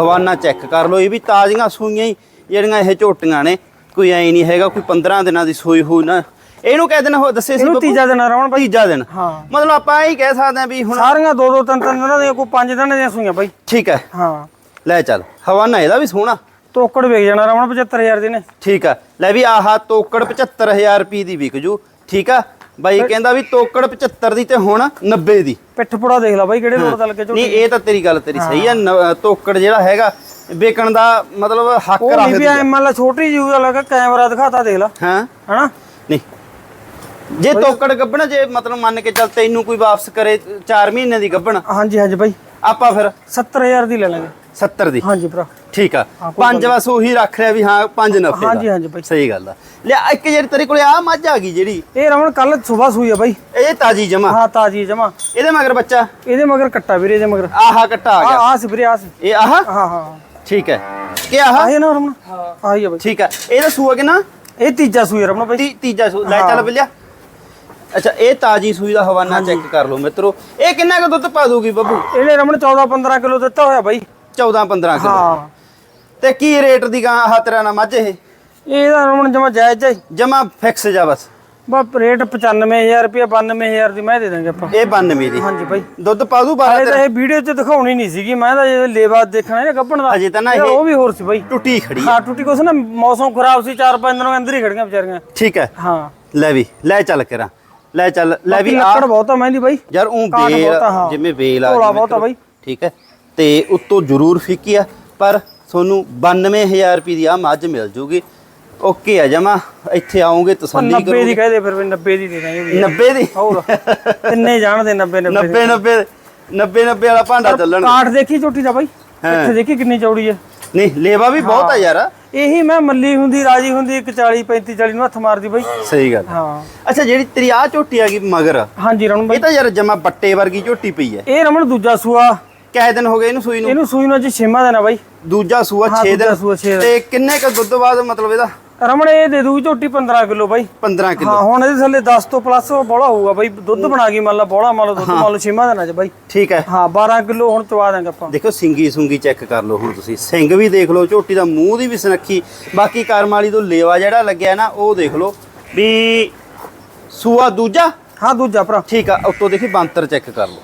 ਹਵਾਨਾ ਚੈੱਕ ਕਰ ਲਓ। ਇਹ ਵੀ ਤਾਜ਼ੀਆਂ ਸੂਈਆਂ ਹੀ ਜਿਹੜੀਆਂ ਇਹ ਝੋਟੀਆਂ ਨੇ। ਕੋਈ ਐ ਨਹੀਂ ਹੈਗਾ ਕੋਈ 15 ਦਿਨਾਂ ਦੀ ਸੂਈ ਹੋਈ ਨਾ। ਇਹਨੂੰ ਕਹਿ ਦਿਨ ਹੋ ਦੱਸੇ ਸੀ ਇਹਨੂੰ? ਤੀਜਾ ਦਿਨ ਆ ਰਮਣ ਬਾਈ। ਤੀਜਾ ਦਿਨ। ਹਾਂ। ਮਤਲਬ ਆਪਾਂ ਇਹ ਕਹਿ ਸਕਦੇ ਆ ਵੀ ਹੁਣ ਸਾਰੀਆਂ ਦੋ ਦੋ ਤਿੰਨ ਤਿੰਨ ਦਿਨਾਂ ਦੀਆਂ ਕੋਈ ਪੰਜ ਦਿਨਾਂ ਦੀਆਂ ਸੂਈਆਂ ਬਾਈ। ਠੀਕ ਹੈ। ਹਾਂ। ਲੈ ਚੱਲ ਹਵਾਨਾ ਇਹਦਾ ਵੀ ਸੋਹਣਾ। ਤੋਕੜ ਵੇਚ ਜਾਣਾ ਰਮਣ 75000 ਦੇ ਨੇ। ਠੀਕ ਆ ਲੈ ਵੀ ਆਹ ਤੋਕੜ 75000 ਰੁਪਏ ਦੀ ਵਿਕ ਜੂ। ਠੀਕ ਆ ਬਾਈ ਕਹਿੰਦਾ ਵੀ ਤੋਕੜ 75 ਦੀ ਤੇ ਹੁਣ 90 ਦੀ। ਪਿੱਠ ਪੁੜਾ ਦੇਖ ਲੈ ਬਾਈ ਕਿਹੜੇ ਲੋੜ ਦਲ ਕੇ ਨਹੀਂ ਇਹ ਤਾਂ ਤੇਰੀ ਗੱਲ ਤੇਰੀ ਸਹੀ ਆ ਤੋਕੜ ਜਿਹੜਾ ਹੈਗਾ ਵੇਚਣ ਦਾ ਮਤਲਬ ਹੱਕ ਉਹ ਰੱਖਦੀ ਵੀ ਐ ਮੰਨ ਲਾ ਛੋਟੀ ਜਿਹੀ ਗੱਲ ਲੱਗਾ ਕੈਮਰਾ ਦਿਖਾਤਾ ਦੇਖ ਲਾ। ਹਾਂ। ਹਨਾ? ਨਹੀਂ। ਜੇ ਤੋਕੜ ਗੱਬਣਾ ਜੇ ਮਤਲਬ ਮੰਨ ਕੇ ਚੱਲ ਤੈਨੂੰ ਕੋਈ ਵਾਪਸ ਕਰੇ 4 ਮਹੀਨੇ ਦੀ ਗੱਬਣ। ਹਾਂਜੀ ਹਾਂਜੀ ਬਾਈ। ਆਪਾਂ ਫਿਰ 70000 ਦੀ ਲੈ ਲਾਂਗੇ। 70 ਦੀ? ਹਾਂਜੀ ਭਰਾ। ਠੀਕ ਆ। ਪੰਜ ਬਸ ਉਹੀ ਰੱਖ ਰਿਹਾ ਵੀ ਹਾਂ ਪੰਜ ਨਫੇ ਹਾਂਜੀ ਹਾਂਜੀ ਬਾਈ ਸਹੀ ਗੱਲ ਆ। ਲੈ ਇੱਕ ਜਿਹੜੀ ਤੇਰੇ ਕੋਲੇ ਆ ਮੱਝ ਆ ਗਈ ਜਿਹੜੀ। ਇਹ ਰਮਣ ਕੱਲ ਸਵੇਰ ਸੂਈ ਆ ਬਾਈ। ਇਹ ਤਾਜੀ ਜਮਾ। ਹਾਂ ਤਾਜੀ ਜਮਾ। ਇਹਦੇ ਮਗਰ ਬੱਚਾ? ਇਹਦੇ ਮਗਰ ਕੱਟਾ ਵੀਰੇ ਇਹਦੇ ਮਗਰ। ਆਹਾ ਕੱਟਾ ਆ ਗਿਆ। ਆ ਸੀ ਵੀਰੇ ਆ ਸੀ। ਇਹ ਆਹ? ਹਾਂ ਹਾਂ ਠੀਕ ਹੈ। ਕਿ ਆਹ? ਆਹੀ ਨਾ ਰਮਣ ਆਹੀ ਆ ਬਾਈ। ਠੀਕ ਹੈ ਇਹਦਾ ਸੂਆ ਕਿੰਨਾ? ਇਹ ਤੀਜਾ ਸੂਈ ਆ ਰਮਣ ਬਾਈ। ਤੀ- ਤੀਜਾ ਸੂ ਲੈ ਚੱਲ ਬਿਲਿਆ। ਅੱਛਾ ਇਹ ਤਾਜੀ ਸੂਈ ਦਾ ਹਵਾਨਾ ਚੈੱਕ ਕਰ ਲਓ ਮਿੱਤਰੋ। ਇਹ ਕਿੰਨਾ ਕੁ ਦੁੱਧ ਪਾ ਦੂਗੀ ਬੱਬੂ? ਇਹਨੇ ਰਮਣ 14 15 ਕਿਲੋ ਦਿੱਤਾ ਹੋਇਆ ਬਾਈ। 14 15 ਕਿਲੋ। ਹਾਂ। ਤੇ ਕੀ ਰੇਟ ਦੀ ਗਾਂ ਆਹ ਤੇਰਾ ਨਾ ਮੱਝ ਇਹ? ਇਹਦਾ ਰਮਣ ਜਮਾ ਜਾਇਜ਼ ਜਾਈ ਜਮਾ ਫਿਕਸ ਜਾ ਬਸ। ਬਸ ਰੇਟ 95000 ਰੁਪਏ 92000 ਦੀ ਮੈਂ ਦੇ ਦਾਂਗੇ ਆਪਾਂ। ਇਹ 92 ਦੀ। ਹਾਂਜੀ ਬਾਈ। ਦੁੱਧ ਪਾ ਦੂ 12 ਇਹ ਵੀਡੀਓ 'ਚ ਦਿਖਾਉਣੀ ਨਹੀਂ ਸੀਗੀ ਮੈਂ ਤਾਂ ਇਹ ਲੇਵਾ ਦੇਖਣਾ ਇਹ ਗੱਪਣ ਦਾ। ਅਜੇ ਤਾਂ ਨਾ ਇਹ ਉਹ ਵੀ ਹੋਰ ਸੀ ਬਾਈ। ਟੁੱਟੀ ਖੜੀ ਹਾਂ ਟੁੱਟੀ ਕੁਛ ਨਾ ਮੌਸਮ ਖਰਾਬ ਸੀ ਚਾਰ ਪੰਜ ਦਿਨ ਅੰਦਰ ਹੀ ਖੜੀਆਂ ਵਿਚਾਰੀਆਂ। ਠੀਕ ਹੈ। ਹਾਂ। ਲੈ ਵੀ ਲੈ ਚੱਲ ਕਰਾਂ। ਲੈ ਚੱਲ ਲੈ ਵੀ ਆ ਲੱਕੜ ਬਹੁਤ ਮਹਿੰਦੀ ਬਾਈ। ਯਾਰ ਆ, ਹਾਂ। ਜਿਵੇਂ ਵੇਲ ਆ ਗਈ ਬਹੁਤ ਬਾਈ। ਠੀਕ ਹੈ। ਤੇ ਉੱਤੋਂ ਜ਼ਰੂਰ ਫਿੱਕੀ ਆ ਪਰ ਤੁਹਾਨੂੰ 92000 ਰੁਪਏ ਦੀ ਆ ਮੱਝ ਮਿਲ ਜੂਗੀ। ਓਕੇ ਆ ਜਮਾ ਇੱਥੇ ਆਉਂਗੇ ਤਸੱਲੀ 90 ਕਰੋ ਦੀ ਕਹਦੇ ਫਿਰ ਵੀ 90 ਦੀ ਦੇ ਦਾਂਗੇ ਵੀ। 90 ਦੀ? ਹੋਰ ਕਿੰਨੇ ਜਾਣਦੇ 90 90 90 90 90 90 ਵਾਲਾ ਭਾਂਡਾ ਚੱਲਣ। ਕਾਠ ਦੇਖੀ ਝੋਟੀ ਦਾ ਬਾਈ। ਇੱਥੇ ਦੇਖੀ ਕਿੰਨੀ ਚੌੜੀ ਹੈ ਨਹੀਂ ਲੇਵਾ ਵੀ ਬਹੁਤ ਆ ਯਾਰ। ਇਹੀ ਮੈਂ ਮੱਲੀ ਹੁੰਦੀ ਰਾਜੀ ਹੁੰਦੀ ਇੱਕ 40 35 40 ਨੂੰ ਹੱਥ ਮਾਰਦੀ ਬਾਈ। ਸਹੀ ਗੱਲ ਹਾਂ। ਅੱਛਾ ਜਿਹੜੀ ਤੇਰੀ ਆ ਝੋਟੀ ਆ ਗਈ ਮਗਰ। ਹਾਂਜੀ ਰਮਨ ਬਾਈ। ਇਹ ਤਾਂ ਯਾਰ ਜਮਾ ਬੱਟੇ ਵਰਗੀ ਝੋਟੀ ਪਈ ਹੈ ਇਹ ਰਮਨ ਦੂਜਾ ਸੂਆ। ਕਿੰਨੇ ਦਿਨ ਹੋ ਗਏ ਇਹਨੂੰ ਸੂਈ ਨੂੰ? ਇਹਨੂੰ ਸੂਈ ਨੂੰ ਅੱਜ ਛੇਵਾਂ ਦਿਨ ਆ ਬਾਈ। ਦੂਜਾ ਸੂਆ ਹਾਂ, 6 ਦੂਜਾ ਦਿਨ। ਤੇ ਕਿੰਨੇ ਕ ਦੁੱਧ ਬਾਅਦ ਮਤਲਬ ਇਹਦਾ? ਰਮਨ ਇਹ ਦੇ ਦੂਗੀ ਝੋਟੀ 15 ਕਿਲੋ ਬਾਈ। 15 ਕਿਲੋ। ਹਾਂ ਹੁਣ ਇਹਦੇ ਥੱਲੇ 10 ਤੋਂ ਪਲੱਸ ਬੋਲਾ ਹੋਊਗਾ ਬਾਈ। ਦੁੱਧ ਬਣਾ ਗਈ ਮੰਨ ਲਾ ਬੋਲਾ ਮੰਨ ਲਾ ਦੁੱਧ ਮੰਨ ਲਓ ਛੇਵਾਂ ਦਿਨਾਂ ਚ ਬਾਈ। ਠੀਕ ਹੈ। ਹਾਂ 12 ਕਿਲੋ ਹੁਣ ਚਵਾ ਦਾਂਗੇ ਆਪਾਂ। ਦੇਖੋ ਸਿੰਗੀ ਸੁੰਗੀ ਚੈੱਕ ਕਰ ਲਓ ਹੁਣ ਤੁਸੀਂ। ਸਿੰਘ ਵੀ ਦੇਖ ਲਓ ਝੋਟੀ ਦਾ ਮੂੰਹ ਦੀ ਵੀ ਸੁਨੱਖੀ। ਬਾਕੀ ਕਰਮ ਵਾਲੀ ਤੋਂ ਲੇਵਾ ਜਿਹੜਾ ਲੱਗਿਆ ਨਾ ਉਹ ਦੇਖ ਲਓ। ਵੀ ਸੂਆ ਦੂਜਾ? ਹਾਂ ਦੂਜਾ ਭਰਾ। ਠੀਕ ਆ ਉੱਤੋਂ ਦੇਖੀ ਬੰਤਰ ਚੈੱਕ ਕਰ ਲਓ।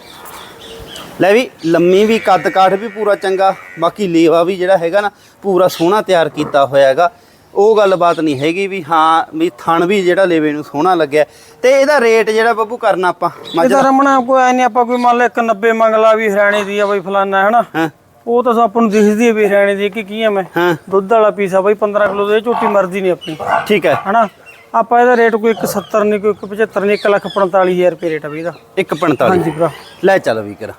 ਲੈ ਵੀ ਲੰਮੀ ਵੀ ਕੱਦ ਕਾਠ ਵੀ ਪੂਰਾ ਚੰਗਾ ਬਾਕੀ ਲੇਵਾ ਵੀ ਜਿਹੜਾ ਹੈਗਾ ਨਾ ਪੂਰਾ ਸੋਹਣਾ ਤਿਆਰ ਕੀਤਾ ਹੋਇਆ ਹੈਗਾ। ਉਹ ਗੱਲਬਾਤ ਨਹੀਂ ਹੈਗੀ ਵੀ ਹਾਂ ਵੀ ਥਣ ਵੀ ਜਿਹੜਾ ਲੇਵੇ ਨੂੰ ਸੋਹਣਾ ਲੱਗਿਆ। ਤੇ ਇਹਦਾ ਰੇਟ ਜਿਹੜਾ ਬੱਬੂ ਕਰਨਾ ਆਪਾਂ ਇਹਦਾ ਰਮਣਾ ਕੋਈ ਐ ਨਹੀਂ ਆਪਾਂ ਕੋਈ ਮੰਨ ਲਾ 190 ਮੰਗ ਲਾ ਵੀ ਹਰਿਆਣੇ ਦੀ ਆ ਬਾਈ ਫਲਾਨਾ ਹੈ ਨਾ ਹਾਂ। ਉਹ ਤਾਂ ਆਪਾਂ ਨੂੰ ਦਿਖਦੀ ਹੈ ਵੀ ਹਰਿਆਣੇ ਦੀ ਕਿ ਕੀ ਹੈ ਮੈਂ। ਦੁੱਧ ਵਾਲਾ ਪੀਸਾ ਬਾਈ 15 ਕਿਲੋ ਦੇ ਝੋਟੀ ਮਰਦੀ ਨਹੀਂ ਆਪਣੀ। ਠੀਕ ਹੈ। ਹਨਾ? ਆਪਾਂ ਇਹਦਾ ਰੇਟ ਕੋਈ 170 ਨਹੀਂ ਕੋਈ 175 ਨਹੀਂ 1 ਲੱਖ 45000 ਰੁਪਏ ਰੇਟ ਆ ਬਈ ਇਹਦਾ। 145 ਹਾਂਜੀ ਭਰਾ। ਲੈ ਚੱਲ ਵੀ ਕਰ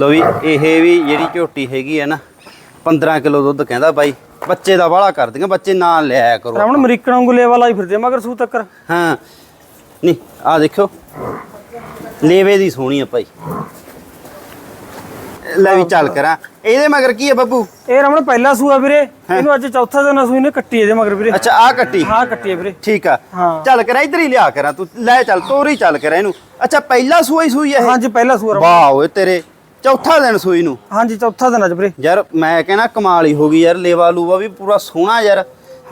ਲੋ ਵੀ ਇਹ ਵੀ ਜਿਹੜੀ ਝੋਟੀ ਹੈਗੀ ਹੈ ਨਾ 15 ਕਿਲੋ ਦੁੱਧ ਕਹਿੰਦਾ ਬਾਈ ਬੱਚੇ ਦਾ ਵਾਲਾ ਕਰਦੀਆਂ ਬੱਚੇ ਨਾ ਲਿਆਇਆ ਕਰੋ ਰਮਣ ਅਮਰੀਕਨ ਉਂਗਲੇ ਵਾਲਾ ਹੀ ਫਿਰਦੇ ਮਗਰ ਸੂ ਤੱਕਰ। ਹਾਂ ਨਹੀਂ ਆ ਦੇਖੋ ਲੇਵੇ ਦੀ ਸੋਹਣੀ ਆ ਭਾਈ। ਲੈ ਵੀ ਚੱਲ ਕਰਾਂ। ਇਹਦੇ ਮਗਰ ਕੀ ਹੈ ਬੱਬੂ? ਇਹ ਰਮਣ ਪਹਿਲਾ ਸੂਆ ਵੀਰੇ ਇਹਨੂੰ ਅੱਜ ਚੌਥਾ ਦਿਨ ਸੂਈ ਨੇ ਕੱਟੀ ਇਹਦੇ ਮਗਰ ਵੀਰੇ। ਅੱਛਾ ਆ ਕੱਟੀ? ਹਾਂ ਕੱਟੀ ਹੈ ਵੀਰੇ। ਠੀਕ ਆ। ਹਾਂ। ਚੱਲ ਕਰਾਂ ਇੱਧਰ ਹੀ ਲਿਆ ਕਰਾਂ ਤੂੰ। ਲੈ ਚੱਲ ਤੋਰੀ ਚੱਲ ਕਰਾਂ ਇਹਨੂੰ। ਅੱਛਾ ਪਹਿਲਾ ਸੂਈ ਸੂਈ ਹੈ ਹਾਂਜੀ ਪਹਿਲਾ ਸੂਆ ਵਾਹ ਓਏ ਤੇਰੇ। ਚੌਥਾ ਦਿਨ ਸੂਈ ਨੂੰ। ਹਾਂਜੀ ਚੌਥਾ ਦਿਨ ਅੱਜ ਵੀਰੇ। ਯਾਰ ਮੈਂ ਕਹਿੰਦਾ ਕਮਾਲ ਹੀ ਹੋ ਗਈ ਯਾਰ ਲੇਵਾ ਲੂਵਾ ਵੀ ਪੂਰਾ ਸੋਹਣਾ ਯਾਰ।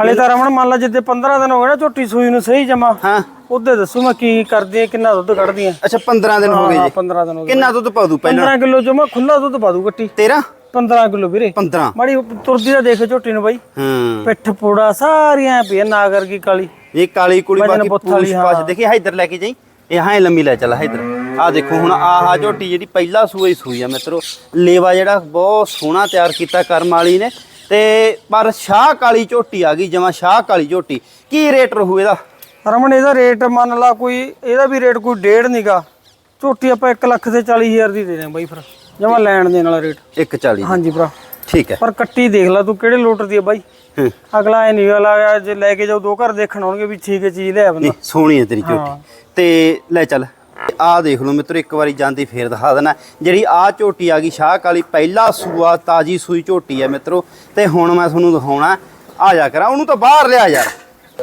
ਹਲੇ ਤਾਂ ਰਮਣ ਮੰਨ ਲਾ ਜਿੱਦੇ 15 ਦਿਨ ਹੋ ਗਏ ਨਾ ਝੋਟੀ ਸੂਈ ਨੂੰ ਸਹੀ ਜਮਾ। ਹਾਂ। ਉਹਦੇ ਦੱਸੂ ਮੈਂ ਕੀ ਕਰਦੀ ਆ ਕਿੰਨਾ ਦੁੱਧ ਕੱਢਦੀ ਆ। ਅੱਛਾ 15 ਦਿਨ ਹੋ ਗਏ ਹਾਂ ਜੀ। 15 ਦਿਨ ਹੋ ਗਏ ਕਿੰਨਾ ਦੁੱਧ ਪਾ ਦੂ ਪਹਿਲਾਂ? 15 ਕਿਲੋ ਜਮਾ ਖੁੱਲਾ ਦੁੱਧ ਪਾ ਦੂ ਕੱਟੀ 13 15 ਕਿਲੋ ਵੀਰੇ। 15 ਮਾੜੀ ਤੁਰਦੀ ਦਾ ਦੇਖ ਝੋਟੀ ਨੂੰ ਬਾਈ। ਹਾਂ। ਪਿੱਠ ਪੂੜਾ ਸਾਰੀਆਂ ਪਈਆਂ ਨਾਗਰ ਕੀ ਕਾਲੀ। ਇਹ ਕਾਲੀ ਕੁੜੀ ਵਜਨ ਬਾਕੀ ਪੂਛ ਪਾਛ। ਦੇਖੀ ਹਾਂ। ਇੱਧਰ ਲੈ ਕੇ ਜਾਈ। ਇਹ ਹਾਂ ਲੰਮੀ ਲੈ ਚੱਲ ਹਾਂ ਇੱਧਰ ਆ ਦੇਖੋ ਹੁਣ ਆਹ ਝੋਟੀ ਜਿਹੜੀ ਪਹਿਲਾ ਸੂਈ ਸੂਈ ਆ ਮਿੱਤਰੋ। ਲੇਵਾ ਜਿਹੜਾ ਬਹੁਤ ਸੋਹਣਾ ਤਿਆਰ ਕੀਤਾ ਕਰਮ ਵਾਲੀ ਨੇ। ਤੇ ਪਰ ਸ਼ਾਹ ਕਾਲੀ ਝੋਟੀ ਆ ਗਈ ਜਮਾ ਸ਼ਾਹ ਕਾਲੀ ਝੋਟੀ। ਕੀ ਰੇਟ ਰਹੂ ਇਹਦਾ? ਰਮਣ ਇਹਦਾ ਰੇਟ ਮੰਨ ਲਾ ਕੋਈ ਇਹਦਾ ਵੀ ਰੇਟ ਕੋਈ ਡੇਢ ਨੀਗਾ ਝੋਟੀ ਆਪਾਂ 1 ਲੱਖ ਤੇ 40000 ਦੀ ਦੇ ਦੇ ਬਾਈ ਫਿਰ ਜਮਾ ਲੈਣ ਦੇਣ ਵਾਲਾ ਰੇਟ। 140 ਹਾਂਜੀ ਭਰਾ। ਠੀਕ ਹੈ। ਪਰ ਕੱਟੀ ਦੇਖ ਲੈ ਤੂੰ ਕਿਹੜੇ ਲੋਟਰ ਦੀ ਆ ਬਾਈ। ਹੂੰ। ਅਗਲਾ ਇਹ ਨਹੀਂ ਵਾਲਾ ਜੇ ਲੈ ਕੇ ਜਾਓ ਦੋ ਘਰ ਦੇਖਣ ਆਉਣਗੇ ਵੀ ਠੀਕ ਹੈ ਚੀਜ਼ ਲਿਆ ਬੰਦਾ। ਸੋਹਣੀ ਹੈ ਤੇਰੀ ਹਾਂ। ਝੋਟੀ ਤੇ ਲੈ ਚੱਲ। ਆਹ ਦੇਖ ਲਓ ਮਿੱਤਰੋ ਇੱਕ ਵਾਰੀ ਜਾਂਦੀ ਫੇਰ ਦਿਖਾ ਦੇਣਾ। ਜਿਹੜੀ ਆਹ ਝੋਟੀ ਆ ਗਈ ਸ਼ਾਹ ਕਾਲੀ ਪਹਿਲਾ ਸੂਆ ਤਾਜੀ ਸੂਈ ਝੋਟੀ ਹੈ ਮਿੱਤਰੋ। ਤੇ ਹੁਣ ਮੈਂ ਤੁਹਾਨੂੰ ਦਿਖਾਉਣਾ ਆ ਜਾ ਕਰਾਂ ਉਹਨੂੰ ਤਾਂ ਬਾਹਰ ਲਿਆ ਯਾਰ।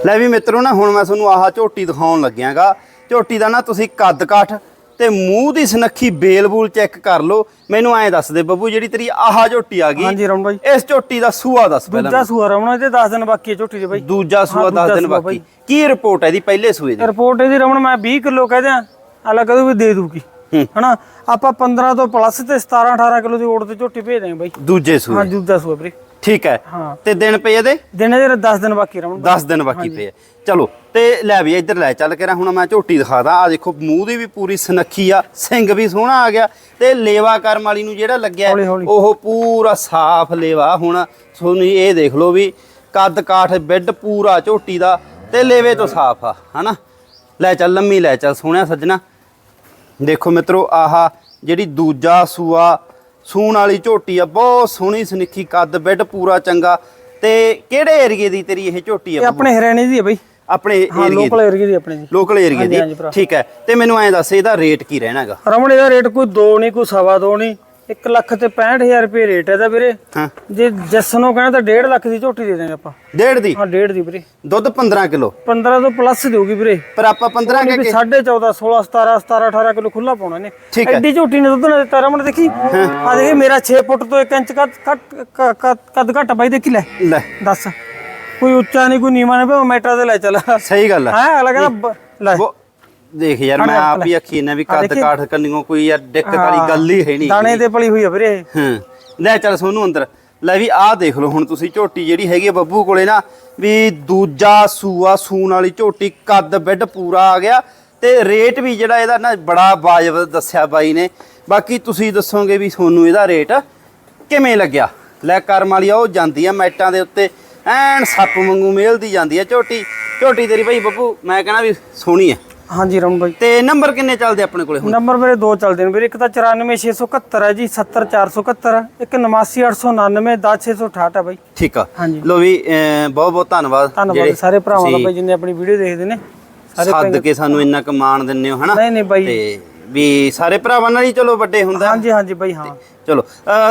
ਲੈ ਵੀ ਮਿੱਤਰੋ ਨਾ ਹੁਣ ਮੈਂ ਤੁਹਾਨੂੰ ਆਹ ਝੋਟੀ ਦਿਖਾਉਣ ਲੱਗਿਆਗਾ। ਝੋਟੀ ਦਾ ਨਾ ਤੁਸੀਂ ਕੱਦ ਕਾਠ ਤੇ ਮੂੰਹ ਦੀ ਸਨੱਖੀ ਬੇਲ ਬੂਲ ਚੈੱਕ ਕਰ ਲਓ। ਮੈਨੂੰ ਐਂ ਦੱਸ ਦੇ ਬੱਬੂ ਜਿਹੜੀ ਤੇਰੀ ਆਹ ਝੋਟੀ ਆ ਗਈ ਹਾਂਜੀ ਰਮਣ ਬਾਈ। ਇਸ ਝੋਟੀ ਦਾ ਸੂਆ ਦੱਸ ਪਹਿਲਾਂ ਦੂਜਾ ਸੂਆ ਰਮਣ ਇਹਦੇ 10 ਦਿਨ ਬਾਕੀ ਹੈ ਝੋਟੀ ਦੇ ਬਾਈ। ਦੂਜਾ ਸੂਆ ਹਾਂ, 10 ਦੂਜਾ ਦਿਨ ਬਾਕੀ। ਕੀ ਰਿਪੋਰਟ ਹੈ ਦੀ ਪਹਿਲੇ ਸੂਏ ਦੀ? ਰਿਪੋਰਟ ਇਹਦੀ ਰਮਣ ਮੈਂ 20 ਕਿਲੋ ਕਹਦੇ ਆ ਅਲਾ ਕਦੋਂ ਵੀ ਦੇ ਦੂਗੀ। ਹੂੰ। ਹਨਾ? ਆਪਾਂ 15 ਤੋਂ ਪਲੱਸ ਤੇ 17 18 ਕਿਲੋ ਦੀ ਓੜ ਤੇ ਝੋਟੀ ਭੇਜ ਦਾਂਗੇ ਬਾਈ। ਦੂਜੇ ਹਾਂ ਸੂਏ ਦੂਜਾ ਸੂਆ ਵੀਰੇ। ਠੀਕ ਹੈ। ਹਾਂ। ਤੇ ਦਿਨ ਪਏ ਇਹਦੇ? ਦਿਨ ਇਹਦੇ 10 ਦਿਨ ਬਾਕੀ ਰਮਣ 10 ਦਿਨ ਬਾਕੀ ਪਏ। ਚਲੋ ਤੇ ਲੈ ਵੀ ਇੱਧਰ ਲੈ ਚੱਲ ਕੇ ਨਾ ਹੁਣ ਮੈਂ ਝੋਟੀ ਦਿਖਾਦਾ। ਆ ਦੇਖੋ ਮੂੰਹ ਦੀ ਵੀ ਪੂਰੀ ਸਨੱਖੀ ਆ ਸਿੰਘ ਵੀ ਸੋਹਣਾ ਆ ਗਿਆ। ਤੇ ਲੇਵਾ ਕਰਮ ਵਾਲੀ ਨੂੰ ਜਿਹੜਾ ਲੱਗਿਆ। ਉਹ ਪੂਰਾ ਸਾਫ਼ ਲੇਵਾ ਹੁਣ। ਤੁਹਾਨੂੰ ਇਹ ਦੇਖ ਲਓ ਵੀ ਕੱਦ ਕਾਠ ਬੈੱਡ ਪੂਰਾ ਝੋਟੀ ਦਾ ਤੇ ਲੇਵੇ ਤੋਂ ਸਾਫ਼ ਆ ਹਨਾ? ਲੈ ਚੱਲ ਲੰਮੀ ਲੈ ਚੱਲ ਸੋਹਣਿਆ ਸੱਜਣਾ। ਦੇਖੋ ਮਿੱਤਰੋ ਆਹ ਜਿਹੜੀ ਦੂਜਾ ਸੂਆ ਸੂਣ ਵਾਲੀ ਝੋਟੀ ਆ ਬਹੁਤ ਸੋਹਣੀ ਸਨਿੱਖੀ ਕੱਦ ਬੈੱਡ ਪੂਰਾ ਚੰਗਾ। ਤੇ ਕਿਹੜੇ ਏਰੀਏ ਦੀ ਤੇਰੀ ਇਹ ਝੋਟੀ ਇਹ ਆ ਆਪਣੇ ਹਰਿਆਣੇ ਦੀ ਹੈ ਬਾਈ। ਆਪਣੇ ਏਰੀਏ ਲੋਕਲ ਏਰੀਆ ਦੀ ਆਪਣੇ ਦੀ ਲੋਕਲ ਏਰੀਏ ਦੀ। ਠੀਕ ਹੈ। ਤੇ ਮੈਨੂੰ ਐਂ ਦੱਸ ਇਹਦਾ ਰੇਟ ਕੀ ਰਹਿਣਾਗਾ? ਰਮਣ ਇਹਦਾ ਰੇਟ ਕੋਈ 2 ਨਹੀਂ ਕੋਈ ਸਵਾ ਦੋ ਨਹੀਂ 1 ਲੱਖ ਤੇ 65000 ਰੁਪਏ ਰੇਟ ਇਹਦਾ ਵੀਰੇ। ਹਾਂ। ਜੇ ਜੱਸਨੋਂ ਕਹਿੰਦਾ ਤਾਂ 1.5 ਲੱਖ ਦੀ ਝੋਟੀ ਦੇ ਦਾਂਗੇ ਆਪਾਂ। ਡੇਢ ਦੀ? ਹਾਂ 1.5 ਦੀ ਵੀਰੇ। ਦੁੱਧ 15 ਕਿਲੋ? 15 ਤੋਂ ਪਲੱਸ ਦੇਊਗੀ ਵੀਰੇ। ਪਰ ਆਪਾਂ 15 ਵੀ ਕਹਿ ਕੇ 14.5 16 17 17 18 ਕਿਲੋ ਖੁੱਲਾ ਪਾਉਣਾ ਨੇ ਹੈ। ਐਡੀ ਝੋਟੀ ਨੇ ਦੁੱਧ ਨਾ ਦਿੱਤਾ ਰਮਣ ਦੇਖੀ। ਆ ਦੇਖੀ ਮੇਰਾ 6 ਫੁੱਟ ਤੋਂ 1 ਇੰਚ ਕੱਦ ਕੱਦ- ਘੱਟ ਬਾਈ ਦੇਖੀ ਲੈ। ਲੈ। ਦੱਸ। ਕੋਈ ਉੱਚਾ ਨਹੀਂ ਕੋਈ ਨੀਵਾਂ ਨਹੀਂ ਭਾਵੇਂ ਮੈਟਰ ਤੇ ਲੈ ਚੱਲ। ਹੈ ਸਹੀ ਗੱਲ ਹੈ ਕਹਿੰਦਾ ਬ- ਲੈ। ਦੇਖ ਯਾਰ ਮੈਂ ਆਪ ਹੀ ਅੱਖੀ ਨੇ ਵੀ ਕੱਦ ਕਾਠ ਕੰਨੀਓ ਕੋਈ ਯਾਰ ਦਿੱਕਤ ਵਾਲੀ ਗੱਲ ਹੀ ਹੈ ਨਹੀਂ ਦਾਣੇ ਤੇ ਪਲੀ ਹੋਈ ਆ ਵੀਰੇ। ਹਾਂ। ਲੈ ਚੱਲ ਸੋਨੂੰ ਅੰਦਰ। ਲੈ ਵੀ ਆਹ ਦੇਖ ਲਓ ਹੁਣ ਤੁਸੀਂ ਝੋਟੀ ਜਿਹੜੀ ਹੈਗੀ ਬੱਬੂ ਕੋਲੇ ਨਾ ਵੀ ਦੂਜਾ ਸੂਆ ਸੂਣ ਵਾਲੀ ਝੋਟੀ ਕੱਦ ਬੈੱਡ ਪੂਰਾ ਆ ਗਿਆ। ਤੇ ਰੇਟ ਵੀ ਜਿਹੜਾ ਇਹਦਾ ਨਾ ਬੜਾ ਵਾਜਬ ਦੱਸਿਆ ਬਾਈ ਨੇ। ਬਾਕੀ ਤੁਸੀਂ ਦੱਸੋਗੇ ਵੀ ਤੁਹਾਨੂੰ ਇਹਦਾ ਰੇਟ ਕਿਵੇਂ ਲੱਗਿਆ? ਲੈ ਕਰਮ ਵਾਲੀ ਆ ਉਹ ਜਾਂਦੀ ਆ ਮੈਟਾਂ ਦੇ ਉੱਤੇ। ਐਨ ਸੱਪ ਵਾਂਗੂ ਮੇਲਦੀ ਜਾਂਦੀ ਆ ਝੋਟੀ। ਝੋਟੀ ਤੇਰੀ ਭਾਈ ਬੱਬੂ ਮੈਂ ਕਹਿੰਦਾ ਵੀ ਸੋਹਣੀ ਆ। ਹਾਂਜੀ ਰਮਣ ਬਾਈ। ਤੇ ਨੰਬਰ ਕਿੰਨੇ ਚੱਲਦੇ ਆਪਣੇ ਕੋਲੇ ਹੁਣ? ਨੰਬਰ ਮੇਰੇ ਦੋ ਚੱਲਦੇ ਨੇ ਵੀਰੇ ਇੱਕ ਤਾਂ 94671 ਹੈ ਜੀ 70471 ਇੱਕ 89899 10668 ਹੈ ਬਾਈ। ਠੀਕ ਆ। ਲੋ ਵੀ ਬਹੁਤ ਬਹੁਤ ਧੰਨਵਾਦ ਧੰਨਵਾਦ ਸਾਰੇ ਭਰਾਵਾਂ ਦਾ ਬਾਈ ਜਿੰਨੇ ਆਪਣੀ ਵੀਡੀਓ ਦੇਖਦੇ ਨੇ ਸਾਰੇ ਸੱਦ ਕੇ ਸਾਨੂੰ ਇੰਨਾ ਕੁ ਮਾਣ ਦਿੰਦੇ ਹੋ ਹਨਾ? ਨਹੀਂ ਨਹੀਂ ਬਾਈ। ਤੇ ਵੀ ਸਾਰੇ ਭਰਾਵਾਂ ਨਾਲ ਹੀ ਚਲੋ ਵੱਡੇ ਹੁੰਦਾ ਹਾਂਜੀ ਹਾਂਜੀ ਬਾਈ ਹਾਂ। ਚਲੋ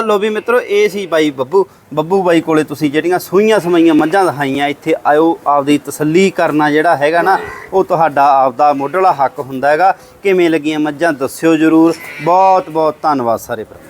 ਲੋ ਵੀ ਮਿੱਤਰੋ ਇਹ ਸੀ ਬਾਈ ਬੱਬੂ। ਬੱਬੂ ਬਾਈ ਕੋਲੇ ਤੁਸੀਂ ਜਿਹੜੀਆਂ ਸੂਈਆਂ ਸਮਾਈਆਂ ਮੱਝਾਂ ਦਿਖਾਈਆਂ ਇੱਥੇ ਆਇਓ ਆਪਦੀ ਤਸੱਲੀ ਕਰਨਾ ਜਿਹੜਾ ਹੈਗਾ ਨਾ ਉਹ ਤੁਹਾਡਾ ਆਪਦਾ ਮੋਢਲਾ ਹੱਕ ਹੁੰਦਾ ਹੈਗਾ। ਕਿਵੇਂ ਲੱਗੀਆਂ ਮੱਝਾਂ ਦੱਸਿਓ ਜਰੂਰ। ਬਹੁਤ ਬਹੁਤ ਧੰਨਵਾਦ ਸਾਰੇ ਭਰਾ।